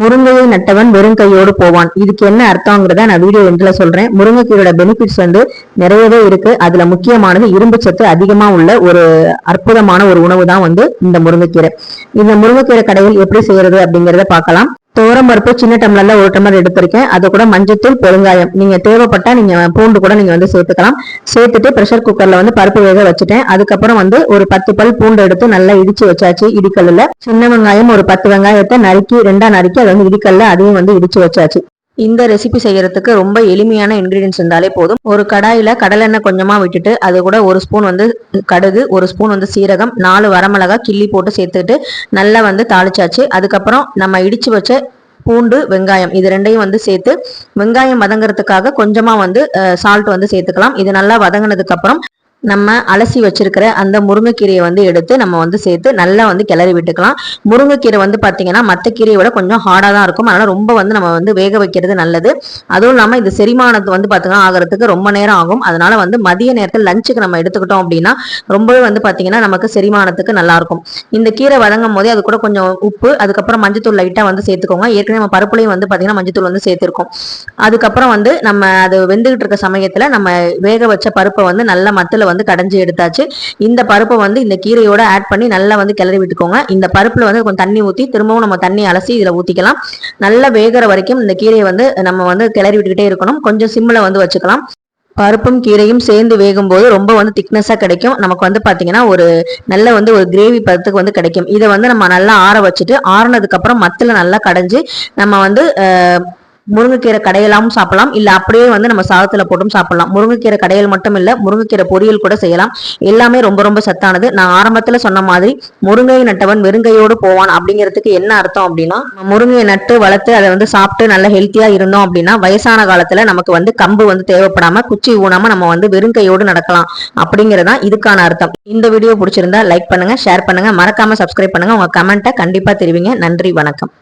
முருங்கையை நட்டவன் வெறும் கையோடு போவான். இதுக்கு என்ன அர்த்தங்கிறத நான் வீடியோ எண்டில் சொல்றேன். முருங்கைக்கீரோட பெனிஃபிட்ஸ் வந்து நிறையவே இருக்கு. அதுல முக்கியமானது இரும்பு சத்து அதிகமா உள்ள ஒரு அற்புதமான ஒரு உணவு தான் வந்து இந்த முருங்கைக்கீரை. இந்த முருங்கைக்கீரை கடையில் எப்படி செய்யறது அப்படிங்கிறத பார்க்கலாம். துவரம் பருப்பு சின்ன டம்ளர்ல ஒரு டம்ளர் எடுத்திருக்கேன். அது கூட மஞ்சத்தூள் பெருங்காயம். நீங்க தேவைப்பட்டா நீங்க பூண்டு கூட நீங்க வந்து சேர்த்துக்கலாம். சேர்த்துட்டு ப்ரெஷர் குக்கர்ல வந்து பருப்பு வேக வச்சுட்டேன். அதுக்கப்புறம் வந்து ஒரு பத்து பல் பூண்டு எடுத்து நல்லா இடிச்சு வச்சாச்சு இடிக்கல்ல சின்ன வெங்காயம் ஒரு பத்து வெங்காயத்தை நறுக்கி ரெண்டா நறுக்கி அதை வந்து இடிக்கல்ல அதையும் வந்து இடிச்சு வச்சாச்சு. இந்த ரெசிபி செய்யறதுக்கு ரொம்ப எளிமையான இன்கிரீடியன்ஸ் இருந்தாலே போதும். ஒரு கடாயில கடலெண்ணெய் கொஞ்சமா விட்டுட்டு அது கூட ஒரு ஸ்பூன் வந்து கடுகு ஒரு ஸ்பூன் வந்து சீரகம் நாலு வரமிளகா கிள்ளி போட்டு சேர்த்துட்டு நல்லா வந்து தாளிச்சாச்சு. அதுக்கப்புறம் நம்ம இடிச்சு வச்ச பூண்டு வெங்காயம் இது ரெண்டையும் வந்து சேர்த்து வெங்காயம் வதங்குறதுக்காக கொஞ்சமா வந்து சால்ட் வந்து சேர்த்துக்கலாம். இது நல்லா வதங்கினதுக்கு அப்புறம் நம்ம அலசி வச்சிருக்கிற அந்த முருங்கைக்கீரையை வந்து எடுத்து நம்ம வந்து சேர்த்து நல்லா வந்து கிளறி விட்டுக்கலாம். முருங்கைக்கீரை வந்து பார்த்தீங்கன்னா மற்ற கீரையை விட கொஞ்சம் ஹார்டாக தான் இருக்கும். அதனால் ரொம்ப வந்து நம்ம வந்து வேக வைக்கிறது நல்லது. அதுவும் இல்லாமல் இது செரிமானத்து வந்து பார்த்தீங்கன்னா ஆகிறதுக்கு ரொம்ப நேரம் ஆகும். அதனால் வந்து மதிய நேரத்தில் லஞ்சுக்கு நம்ம எடுத்துக்கிட்டோம் அப்படின்னா ரொம்பவே வந்து பார்த்தீங்கன்னா நமக்கு செரிமானத்துக்கு நல்லாயிருக்கும் இந்த கீரை வதங்கும் போதே அது கூட கொஞ்சம் உப்பு அதுக்கப்புறம் மஞ்சத்தூள் லைட்டாக வந்து சேர்த்துக்கோங்க. ஏற்கனவே நம்ம பருப்புலையும் வந்து பார்த்தீங்கன்னா மஞ்சத்தூள் வந்து சேர்த்துருக்கோம். அதுக்கப்புறம் வந்து நம்ம அது வெந்துகிட்டு இருக்க சமயத்தில் நம்ம வேக வச்ச பருப்பை வந்து நல்லா மத்தில் வந்து கடைஞ்சி எடுத்தாச்சு. இந்த பருப்பை வந்து இந்த கீரையோட ஆட் பண்ணி நல்லா வந்து கிளறி விட்டுக்கோங்க. இந்த பருப்பில் வந்து கொஞ்சம் தண்ணி ஊற்றி திரும்பவும் நம்ம தண்ணி அலசி இதில் ஊற்றிக்கலாம் நல்லா வேகிற வரைக்கும் இந்த கீரையை வந்து நம்ம வந்து கிளறி விட்டுக்கிட்டே இருக்கணும். கொஞ்சம் சிம்மில் வந்து வச்சுக்கலாம். பருப்பும் கீரையும் சேர்ந்து வேகும் போது ரொம்ப வந்து திக்னஸாக கிடைக்கும். நமக்கு வந்து பார்த்தீங்கன்னா ஒரு நல்ல வந்து ஒரு கிரேவி பதத்துக்கு வந்து கிடைக்கும். இதை வந்து நம்ம நல்லா ஆற வச்சுட்டு ஆறுனதுக்கப்புறம் மத்தில் நல்லா கடைஞ்சி நம்ம வந்து முருங்கைக்கீரை கடையலாமும் சாப்பிடலாம். இல்ல அப்படியே வந்து நம்ம சாதத்துல போட்டும் சாப்பிடலாம். முருங்கைக்கீரை கடையல் மட்டும் இல்ல முருங்கைக்கீரை பொரியல் கூட செய்யலாம். எல்லாமே ரொம்ப ரொம்ப சத்தானது. நான் ஆரம்பத்துல சொன்ன மாதிரி முருங்கை நட்டவன் வெறுங்கையோடு போவான் அப்படிங்கிறதுக்கு என்ன அர்த்தம் அப்படின்னா முருங்கையை நட்டு வளர்த்து அதை வந்து சாப்பிட்டு நல்ல ஹெல்த்தியா இருந்தோம் அப்படின்னா வயசான காலத்துல நமக்கு வந்து கம்பு வந்து தேவைப்படாம குச்சி ஊனாம நம்ம வந்து வெறுங்கையோடு நடக்கலாம் அப்படிங்கறதான் இதுக்கான அர்த்தம். இந்த வீடியோ பிடிச்சிருந்தா லைக் பண்ணுங்க ஷேர் பண்ணுங்க. மறக்காம சப்ஸ்கிரைப் பண்ணுங்க. உங்க கமெண்ட்டை கண்டிப்பா தெரிவிங்க. நன்றி வணக்கம்.